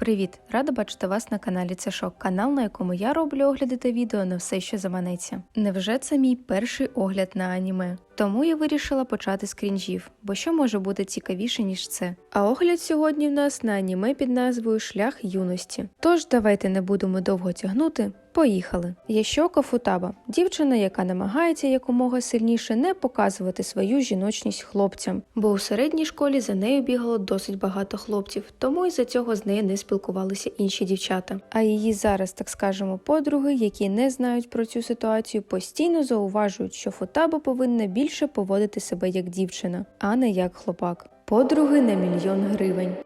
Привіт! Рада бачити вас на каналі Це Шок, канал, на якому я роблю огляди та відео на все, що заманеться. Невже це мій перший огляд на аніме? Тому я вирішила почати з крінжів, бо що може бути цікавіше, ніж це. А огляд сьогодні в нас на аніме під назвою Шлях юності. Тож давайте не будемо довго тягнути. Поїхали. Ящока Футаба дівчина, яка намагається якомога сильніше не показувати свою жіночність хлопцям, бо у середній школі за нею бігало досить багато хлопців, тому із за цього з нею не спілкувалися інші дівчата. А її зараз, так скажемо, подруги, які не знають про цю ситуацію, постійно зауважують, що Футаба повинна більше поводити себе як дівчина, а не як хлопак. Подруги на мільйон гривень.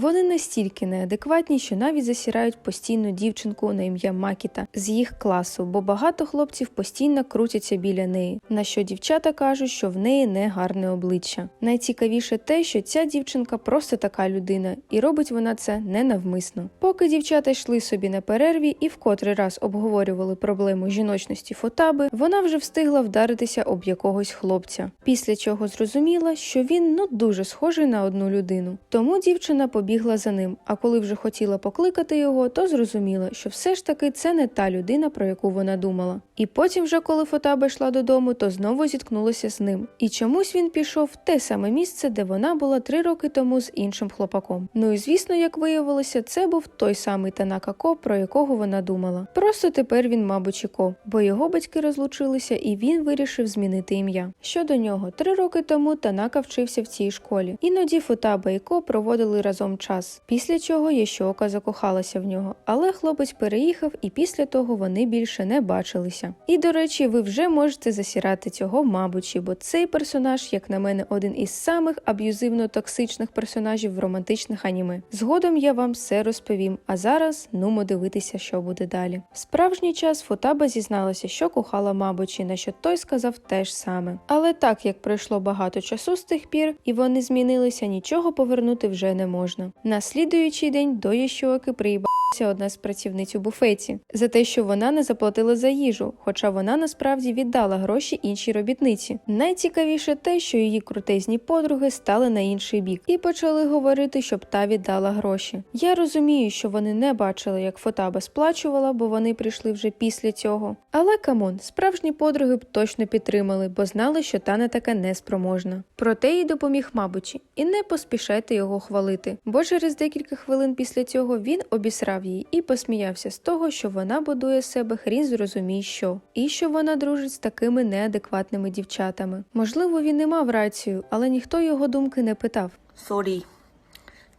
Вони настільки неадекватні, що навіть засірають постійну дівчинку на ім'я Макіта з їх класу, бо багато хлопців постійно крутяться біля неї. На що дівчата кажуть, що в неї не гарне обличчя. Найцікавіше те, що ця дівчинка просто така людина, і робить вона це ненавмисно. Поки дівчата йшли собі на перерві і в котрий раз обговорювали проблему жіночності Фотаби, вона вже встигла вдаритися об якогось хлопця. Після чого зрозуміла, що він ну дуже схожий на одну людину. Тому дівчина побігла за ним. А коли вже хотіла покликати його, то зрозуміла, що все ж таки це не та людина, про яку вона думала. І потім, вже коли Фотаба йшла додому, то знову зіткнулася з ним. І чомусь він пішов в те саме місце, де вона була три роки тому з іншим хлопаком. Ну і звісно, як виявилося, це був той самий Танака Ко, про якого вона думала. Просто тепер він, мабуть, Ко, бо його батьки розлучилися, і він вирішив змінити ім'я. Щодо нього, три роки тому Танака вчився в цій школі. Іноді Футаба і Ко проводили разом час. Після чого Ящока закохалася в нього, але хлопець переїхав, і після того вони більше не бачилися. І до речі, ви вже можете засірати цього, мабуть, бо цей персонаж, як на мене, один із самих аб'юзивно-токсичних персонажів в романтичних аніме. Згодом я вам все розповім. А зараз нумо дивитися, що буде далі. В справжній час Футаба зізналася, що кохала Мабочі, на що той сказав те ж саме. Але так як пройшло багато часу з тих пір, і вони змінилися, нічого повернути вже не можна. На слідуючий день до Ящоки приїбалася одна з працівниць у буфеті за те, що вона не заплатила за їжу, хоча вона насправді віддала гроші іншій робітниці. Найцікавіше те, що її крутезні подруги стали на інший бік і почали говорити, щоб та віддала гроші. Я розумію, що вони не бачили, як Фотаба сплачувала, бо вони прийшли вже після цього. Але камон, справжні подруги б точно підтримали, бо знали, що та не така неспроможна. Проте їй допоміг Мабучі, і не поспішайте його хвалити, бо через декілька хвилин після цього він обісрав її і посміявся з того, що вона будує себе хрін зрозумій що, і що вона дружить з такими неадекватними дівчатами. Можливо, він не мав рацію, але ніхто його думки не питав. Sorry.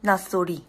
Not sorry.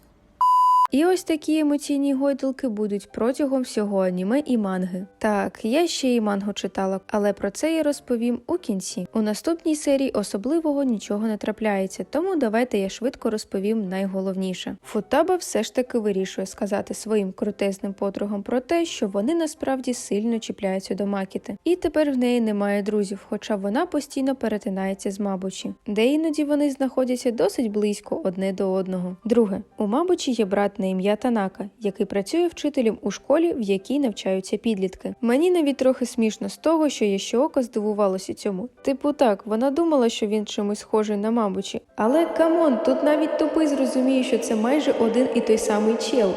І ось такі емоційні гойдалки будуть протягом всього аніме і манги. Так, я ще і мангу читала, але про це я розповім у кінці. У наступній серії особливого нічого не трапляється, тому давайте я швидко розповім найголовніше. Футаба все ж таки вирішує сказати своїм крутезним подругам про те, що вони насправді сильно чіпляються до Макіти. І тепер в неї немає друзів, хоча вона постійно перетинається з Мабучі, де іноді вони знаходяться досить близько одне до одного. Друге, у Мабучі є брат на ім'я Танака, який працює вчителем у школі, в якій навчаються підлітки. Мені навіть трохи смішно з того, що Ящоока здивувалося цьому. Типу, так, вона думала, що він чимось схожий на Мабучі. Але камон, тут навіть тупий зрозуміє, що це майже один і той самий чел.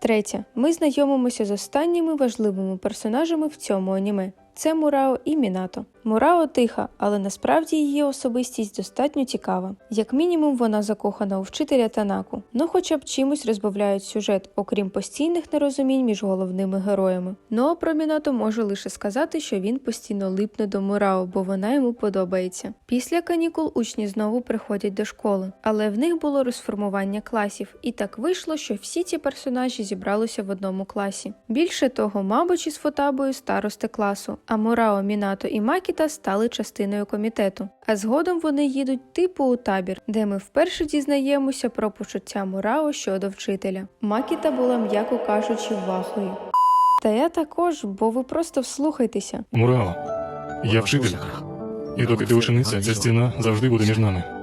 Третє, ми знайомимося з останніми важливими персонажами в цьому аніме. Це Мурао і Мінато. Мурао тиха, але насправді її особистість достатньо цікава. Як мінімум, вона закохана у вчителя Танаку, ну хоча б чимось розбавляють сюжет, окрім постійних нерозумінь між головними героями. Ну а про Мінато можу лише сказати, що він постійно липне до Мурао, бо вона йому подобається. Після канікул учні знову приходять до школи, але в них було розформування класів, і так вийшло, що всі ці персонажі зібралися в одному класі. Більше того, мабуть, із Фотабою старости класу, а Мурао, Мінато і Макіта стали частиною комітету. А згодом вони їдуть типу у табір, де ми вперше дізнаємося про почуття Мурао щодо вчителя. Макіта була, м'яко кажучи, вахою. Та я також, бо ви просто вслухайтеся. Мурао, я вчитель. І доки ти учениця, ця стіна завжди буде між нами.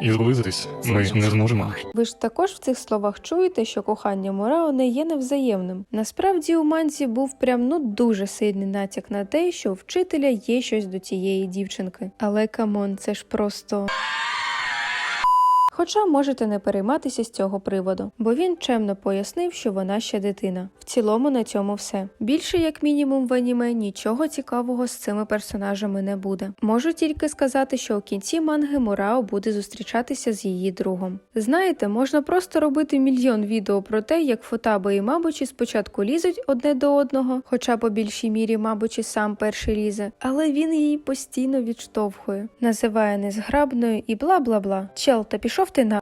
І зблизитись ми не зможемо. Ви ж також в цих словах чуєте, що кохання Морао не є невзаємним. Насправді у манці був прям ну дуже сильний натяк на те, що у вчителя є щось до цієї дівчинки. Але камон, це ж просто. Хоча можете не перейматися з цього приводу, бо він чемно пояснив, що вона ще дитина. В цілому на цьому все. Більше, як мінімум, в аніме нічого цікавого з цими персонажами не буде. Можу тільки сказати, що у кінці манги Мурао буде зустрічатися з її другом. Знаєте, можна просто робити мільйон відео про те, як Футаба і Мабучі спочатку лізуть одне до одного, хоча по більшій мірі Мабучі сам перший лізе, але він її постійно відштовхує, називає незграбною і бла бла бла. Чел, та пішов ти на.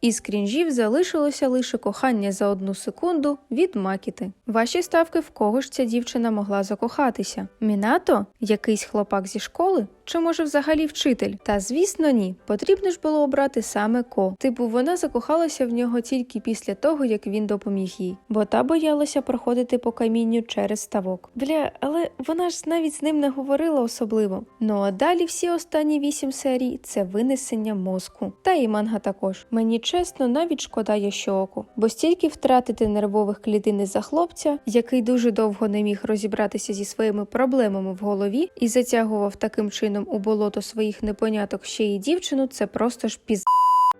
Із крінжів залишилося лише кохання за одну секунду від Макіти. Ваші ставки в кого ж ця дівчина могла закохатися? Мінато? Якийсь хлопак зі школи? Чи може взагалі вчитель? Та звісно, ні. Потрібно ж було обрати саме Ко. Типу, вона закохалася в нього тільки після того, як він допоміг їй, бо та боялася проходити по камінню через ставок. Бля, але вона ж навіть з ним не говорила особливо. Ну а далі всі останні вісім серій це винесення мозку. Та і манга також. Мені чесно, навіть шкода Ящооку, бо стільки втратити нервових клітин із-за хлопця, який дуже довго не міг розібратися зі своїми проблемами в голові і затягував таким чином у болото своїх непоняток ще й дівчину, це просто ж піз.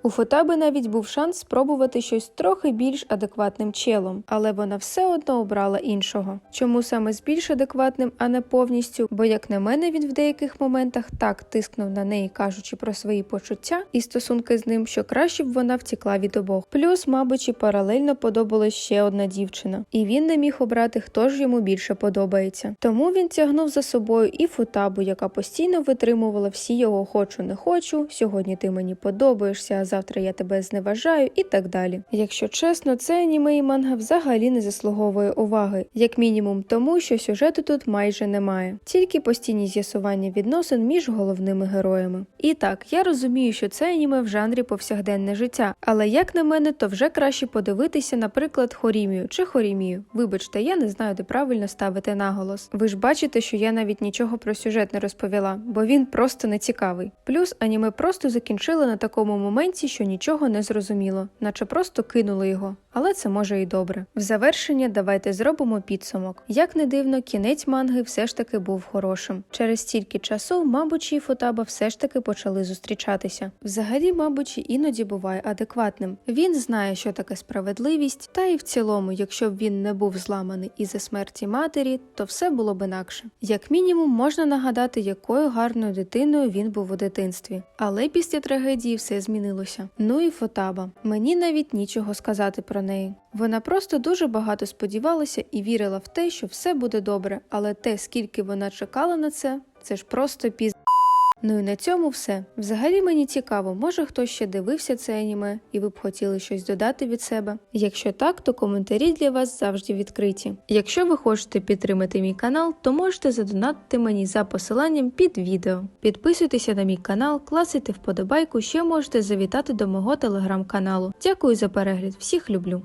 У Фотаби навіть був шанс спробувати щось трохи більш адекватним челом, але вона все одно обрала іншого. Чому саме з більш адекватним, а не повністю? Бо, як на мене, він в деяких моментах так тискнув на неї, кажучи про свої почуття і стосунки з ним, що краще б вона втікла від обох. Плюс, мабуть, і паралельно подобалась ще одна дівчина, і він не міг обрати, хто ж йому більше подобається. Тому він тягнув за собою і Футабу, яка постійно витримувала всі його хочу, не хочу. Сьогодні ти мені подобаєшся, а завтра я тебе зневажаю і так далі. Якщо чесно, це аніме і манга взагалі не заслуговує уваги, як мінімум тому, що сюжету тут майже немає, тільки постійні з'ясування відносин між головними героями. І так, я розумію, що це аніме в жанрі повсякденне життя, але як на мене, то вже краще подивитися, наприклад, хорімію чи хорімію. Вибачте, я не знаю, де правильно ставити наголос. Ви ж бачите, що я навіть нічого про сюжет не розповіла, бо він просто не цікавий. Плюс аніме просто закінчили на такому моменті, що нічого не зрозуміло, наче просто кинули його. Але це може і добре. В завершення давайте зробимо підсумок. Як не дивно, кінець манги все ж таки був хорошим. Через стільки часу, мабуть, і Футаба все ж таки почали зустрічатися. Взагалі, мабуть, іноді буває адекватним. Він знає, що таке справедливість, та і в цілому, якщо б він не був зламаний із-за смерті матері, то все було б інакше. Як мінімум, можна нагадати, якою гарною дитиною він був у дитинстві. Але після трагедії все змінилося. Ну і Фотаба. Мені навіть нічого сказати про неї. Вона просто дуже багато сподівалася і вірила в те, що все буде добре, але те, скільки вона чекала на це, це ж просто піз. Ну і на цьому все. Взагалі мені цікаво, може хтось ще дивився це аніме, і ви б хотіли щось додати від себе. Якщо так, то коментарі для вас завжди відкриті. Якщо ви хочете підтримати мій канал, то можете задонатити мені за посиланням під відео. Підписуйтеся на мій канал, класайте вподобайку, ще можете завітати до мого телеграм-каналу. Дякую за перегляд, всіх люблю!